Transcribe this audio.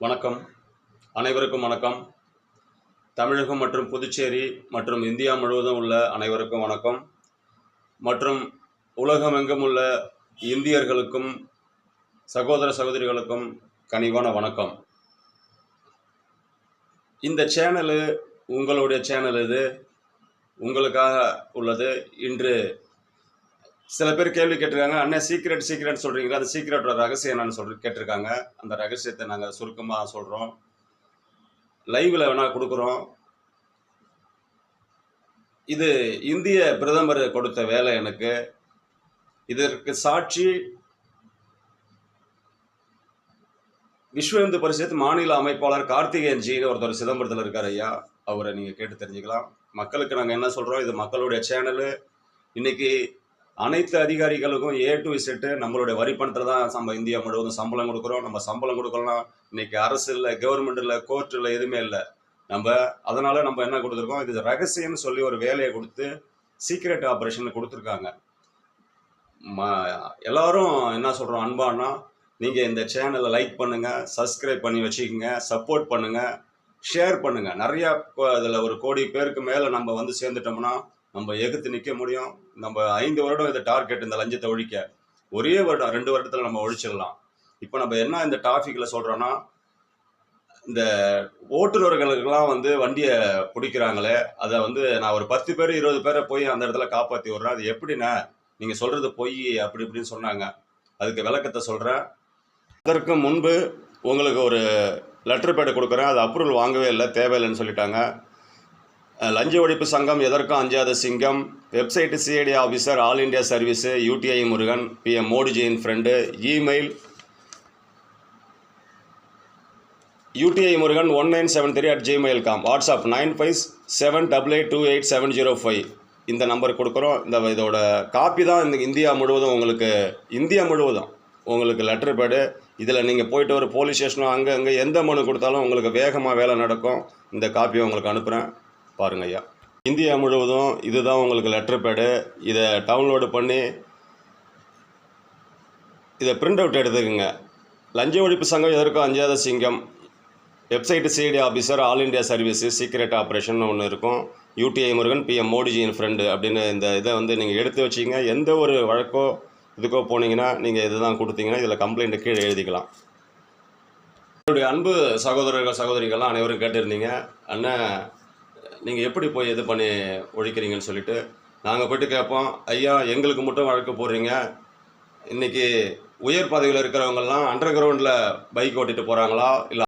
வணக்கம். அனைவருக்கும் வணக்கம். தமிழகம் மற்றும் புதுச்சேரி மற்றும் இந்தியா முழுவதும் உள்ள அனைவருக்கும் வணக்கம். மற்றும் உலகமெங்கும் உள்ள இந்தியர்களுக்கும் சகோதர சகோதரிகளுக்கும் கனிவான வணக்கம். இந்த சேனலு உங்களுடைய சேனல் இது உங்களுக்காக உள்ளது. இன்று சில பேர் கேள்வி கேட்டிருக்காங்க அண்ணன் சீக்ரெட் சீக்ரெட் சொல்கிறீங்களா அந்த சீக்ரெட்டோட ரகசியம் என்னன்னு சொல்லி கேட்டிருக்காங்க. அந்த ரகசியத்தை நாங்கள் சுருக்கமாக சொல்கிறோம் லைவில் வேணால் கொடுக்குறோம். இது இந்திய பிரதமர் கொடுத்த வேலை எனக்கு. இதற்கு சாட்சி விஸ்வ இந்து பரிஷத் மாநில அமைப்பாளர் கார்த்திகேயன் ஜின்னு ஒருத்தர் சிதம்பரத்தில் இருக்கார் ஐயா. அவரை நீங்கள் கேட்டு தெரிஞ்சுக்கலாம். மக்களுக்கு நாங்கள் என்ன சொல்கிறோம் இது மக்களுடைய சேனலு இன்னைக்கு அனைத்து அதிகாரிகளுக்கும் ஏ டு இசட்டு நம்மளுடைய வரி பணத்தில் தான் நம்ம இந்தியா முழுவதும் சம்பளம் கொடுக்குறோம். நம்ம சம்பளம் கொடுக்கலாம் இன்னைக்கு அரசு இல்லை கவர்மெண்ட் இல்லை கோர்ட் இல்லை எதுவுமே இல்லை. நம்ம அதனால நம்ம என்ன கொடுத்துருக்கோம்? இது ரகசியம்னு சொல்லி ஒரு வேலையை கொடுத்து சீக்ரெட் ஆப்ரேஷன் கொடுத்துருக்காங்க. ம எல்லாரும் என்ன சொல்கிறோம் அன்பானா நீங்கள் இந்த சேனலை லைக் பண்ணுங்கள் சப்ஸ்கிரைப் பண்ணி வச்சுக்கோங்க சப்போர்ட் பண்ணுங்கள் ஷேர் பண்ணுங்கள் நிறையா இதில் ஒரு கோடி பேருக்கு மேலே நம்ம வந்து சேர்ந்துட்டோம்னா நம்ம எதிர்த்து நிற்க முடியும். நம்ம ஐந்து வருடம் இந்த டார்கெட் இந்த லஞ்சத்தை ஒழிக்க. ஒரே வருடம் ரெண்டு வருடத்தில் நம்ம ஒழிச்சிடலாம். இப்போ நம்ம என்ன இந்த டாபிக்ல சொல்கிறோன்னா இந்த ஓட்டுநர்களுக்கெல்லாம் வந்து வண்டியை பிடிக்கிறாங்களே அதை வந்து நான் ஒரு பத்து பேர் இருபது பேரை போய் அந்த இடத்துல காப்பாற்றி விட்றேன். அது எப்படிண்ணே? நீங்கள் சொல்கிறது பொய் அப்படி இப்படின்னு சொன்னாங்க. அதுக்கு விளக்கத்தை சொல்கிறேன் அதற்கு முன்பு உங்களுக்கு ஒரு லெட்டர் பேடு கொடுக்குறேன். அது அப்ரூவல் வாங்கவே இல்லை தேவையில்லைன்னு சொல்லிட்டாங்க. லஞ்ச ஒழிப்பு சங்கம் எதற்கும் அஞ்சாத சிங்கம்? Website CID officer all India service UTI Murugan PM மோடிஜியின் friend email UTI Murugan one nine seven three at gmail com WhatsApp nine five seven double eight two eight seven zero five. இந்த number கொடுக்குறோம். இந்த இதோட copy தான் இந்த India முழுவதும் உங்களுக்கு India முழுவதும் உங்களுக்கு லெட்டர் பேடு. இதில் நீங்கள் போயிட்டு ஒரு போலீஸ் ஸ்டேஷனோ அங்கே அங்கே எந்த மனு கொடுத்தாலும் உங்களுக்கு வேகமாக வேலை நடக்கும். இந்த காப்பியை உங்களுக்கு அனுப்புகிறேன். பாருங்க ஐயா. இந்தியா முழுவதும் இதுதான் உங்களுக்கு லெட்டர் பேடு இதை டவுன்லோடு பண்ணி இதை பிரிண்ட் அவுட் எடுத்துக்கோங்க. லஞ்ச ஒழிப்பு சங்கம் எதற்கும் அஞ்சாத சிங்கம். Website CID officer all India service secret operation ஒன்று இருக்கும். யூடிஐ முருகன் பிஎம் மோடிஜியின் ஃப்ரெண்டு அப்படின்னு இந்த இதை வந்து நீங்கள் எடுத்து வச்சிங்க. எந்த ஒரு வழக்கோ இதுக்கோ போனீங்கன்னா நீங்கள் இதுதான் கொடுத்தீங்கன்னா இதில் கம்ப்ளைண்ட்டு கீழே எழுதிக்கலாம். என்னுடைய அன்பு சகோதரர்கள் சகோதரிகள்லாம் அனைவரும் கேட்டிருந்தீங்க. அண்ணன் நீங்கள் எப்படி போய் இது பண்ணி ஒழிக்கிறீங்கன்னு சொல்லிட்டு நாங்கள் போயிட்டு கேட்போம் ஐயா எங்களுக்கு மட்டும் வழக்கு போடுறீங்க. இன்றைக்கி உயர் பதவியில் இருக்கிறவங்கெல்லாம் அண்டர் கிரவுண்டில் பைக் ஓட்டிகிட்டு போகிறாங்களா இல்லை